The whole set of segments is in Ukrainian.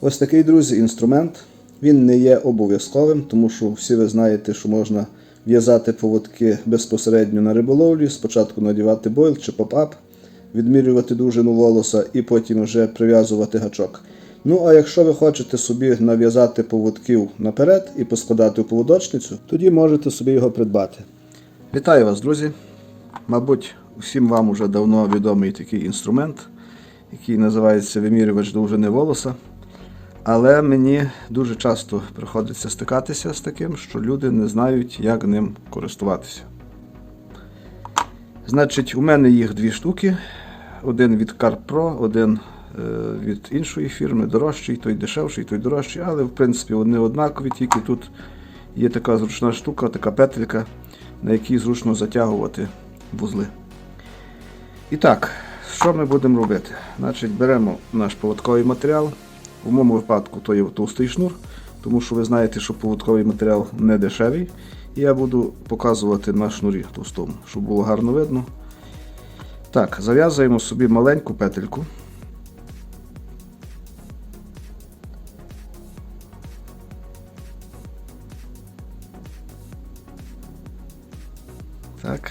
Ось такий, друзі, інструмент. Він не є обов'язковим, тому що всі ви знаєте, що можна в'язати поводки безпосередньо на риболовлі, спочатку надівати бойл чи поп-ап, відмірювати довжину волоса і потім вже прив'язувати гачок. Ну, а якщо ви хочете собі нав'язати поводків наперед і поскладати у поводочницю, тоді можете собі його придбати. Вітаю вас, друзі! Мабуть, всім вам уже давно відомий такий інструмент, який називається вимірювач довжини волоса. Але мені дуже часто приходиться стикатися з таким, що люди не знають, як ним користуватися. Значить, у мене їх дві штуки. Один від CarPro, один е, від іншої фірми, дорожчий, той дешевший, той дорожчий, але в принципі вони однакові, тільки тут є така зручна штука, така петелька, на якій зручно затягувати вузли. І так, що ми будемо робити? Значить, беремо наш поводковий матеріал. В моєму випадку то є товстий шнур, тому що ви знаєте, що поводковий матеріал не дешевий. І я буду показувати на шнурі товстому, щоб було гарно видно. Так, зав'язуємо собі маленьку петельку. Так.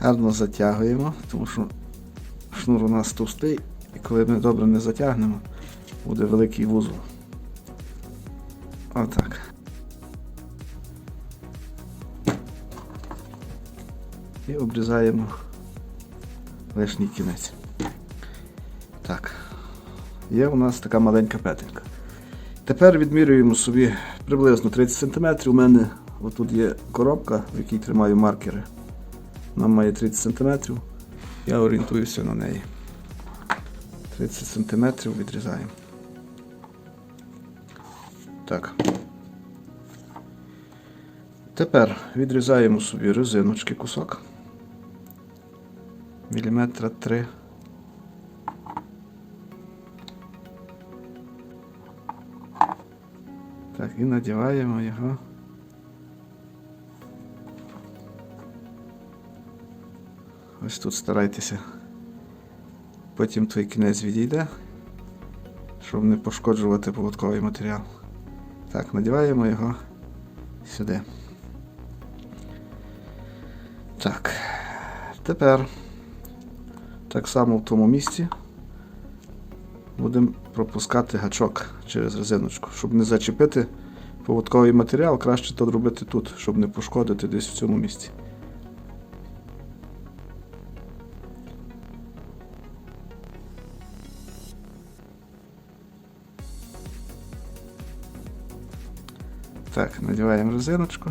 Гарно затягуємо, тому що шнур у нас товстий, і коли ми добре не затягнемо, буде великий вузол. Отак. І обрізаємо лишній кінець. Так. Є у нас така маленька петелька. Тепер відмірюємо собі приблизно 30 см. У мене отут є коробка, в якій тримаю маркери. Вона має 30 см. Я орієнтуюся на неї. 30 см відрізаємо. Так. Тепер відрізаємо собі резиночки кусок. Міліметра 3. Так, і надіваємо його. Ось тут старайтеся. Потім той кінець відійде, щоб не пошкоджувати поводковий матеріал. Так, надіваємо його сюди. Так. Тепер так само в тому місці будемо пропускати гачок через резиночку. Щоб не зачепити поводковий матеріал, краще то робити тут, щоб не пошкодити десь в цьому місці. Так, надіваємо резиночку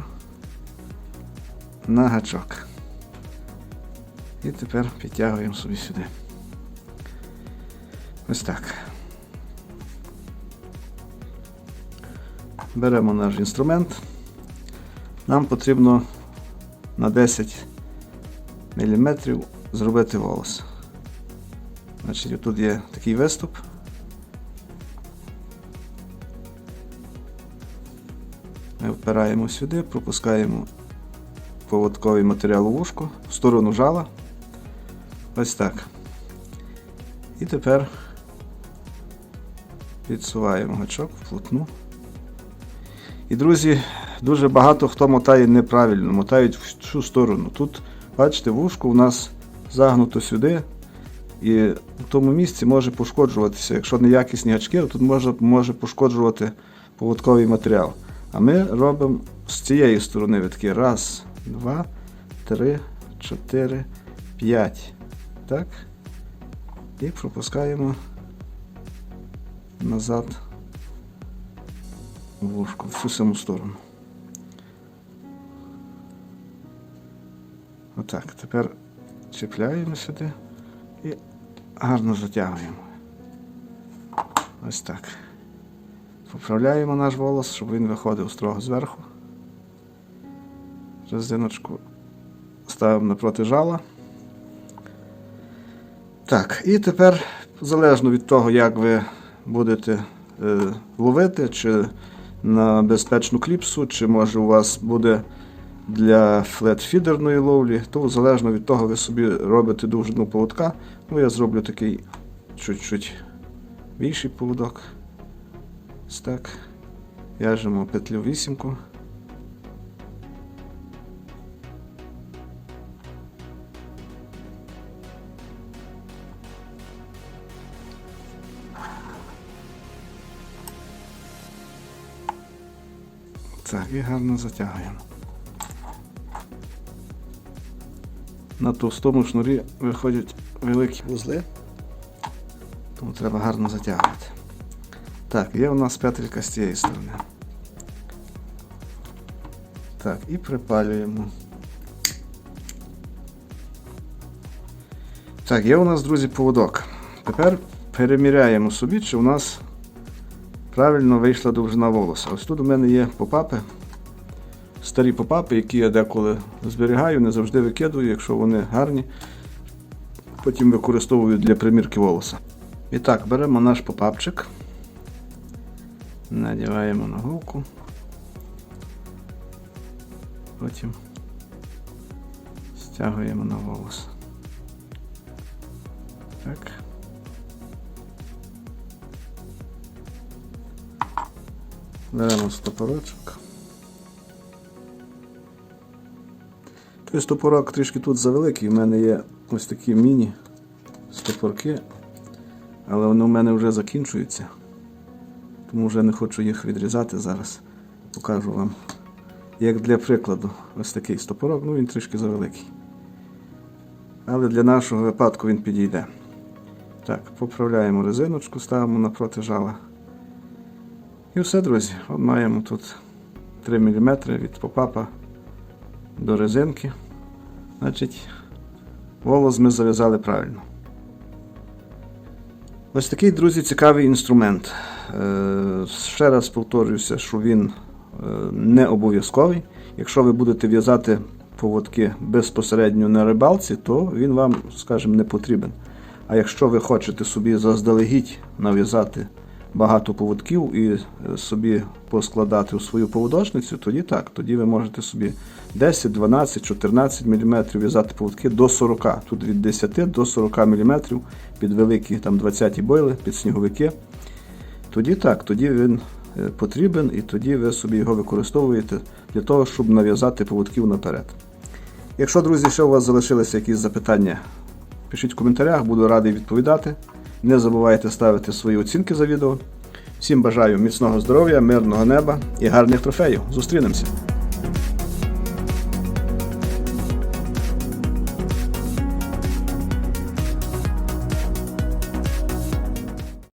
на гачок. І тепер підтягуємо собі сюди. Ось так. Беремо наш інструмент. Нам потрібно на 10 мм зробити волос. Значить, тут є такий виступ. Ми впираємо сюди, пропускаємо поводковий матеріал у вушку в сторону жала. Ось так. І тепер підсуваємо гачок вплотну. І, друзі, дуже багато хто мотає неправильно, мотають в цю сторону. Тут, бачите, вушко у нас загнуто сюди. І в тому місці може пошкоджуватися. Якщо неякісні гачки, то тут може, може пошкоджувати поводковий матеріал. А ми робимо з цієї сторони витки. Раз, два, три, чотири, п'ять. Так. І пропускаємо назад вушку в цю саму сторону. Отак. Тепер чіпляємо сюди і гарно затягуємо. Ось так. Поправляємо наш волос, щоб він виходив строго зверху. Резиночку ставимо напроти жала. Так, і тепер, залежно від того, як ви будете е, ловити, чи на безпечну кліпсу, чи може у вас буде для флет-фідерної ловлі, то залежно від того, ви собі робите довжину поводка. Ну, я зроблю такий чуть-чуть більший поводок. Ось так. В'яжемо петлю вісімку. Так, і гарно затягуємо. На товстому шнурі виходять великі вузли, тому треба гарно затягувати. Так, є у нас петелька з цієї сторони. Так, і припалюємо. Так, є у нас, друзі, поводок. Тепер переміряємо собі, чи у нас правильно вийшла довжина волоса. Ось тут у мене є попапи. Старі попапи, які я деколи зберігаю, не завжди викидую, якщо вони гарні. Потім використовую для примірки волоса. І так, беремо наш попапчик, надіваємо на голку. Потім стягуємо на волос. Так. Беремо стопорочок. Той стопорок трішки тут завеликий, у мене є ось такі міні-стопорки, але вони у мене вже закінчуються, тому вже не хочу їх відрізати зараз. Покажу вам. Як для прикладу, ось такий стопорок, ну він трішки завеликий. Але для нашого випадку він підійде. Так, поправляємо резиночку, ставимо напроти жала. І все, друзі. От маємо тут 3 мм від попапа до резинки. Значить, волос ми зав'язали правильно. Ось такий, друзі, цікавий інструмент. Е, Ще раз повторююся, що він е, не обов'язковий. Якщо ви будете в'язати поводки безпосередньо на рибалці, то він вам, скажімо, не потрібен. А якщо ви хочете собі заздалегідь нав'язати багато поводків і е, собі поскладати у свою поводочницю, тоді так, тоді ви можете собі 10, 12, 14 мм в'язати поводки до 40. Тут від 10 до 40 мм під великі там 20 бойли, під сніговики. Тоді так, тоді він е, потрібен і тоді ви собі його використовуєте для того, щоб нав'язати поводків наперед. Якщо, друзі, ще у вас залишилися якісь запитання, пишіть в коментарях, буду радий відповідати. Не забувайте ставити свої оцінки за відео. Всім бажаю міцного здоров'я, мирного неба і гарних трофеїв. Зустрінемося!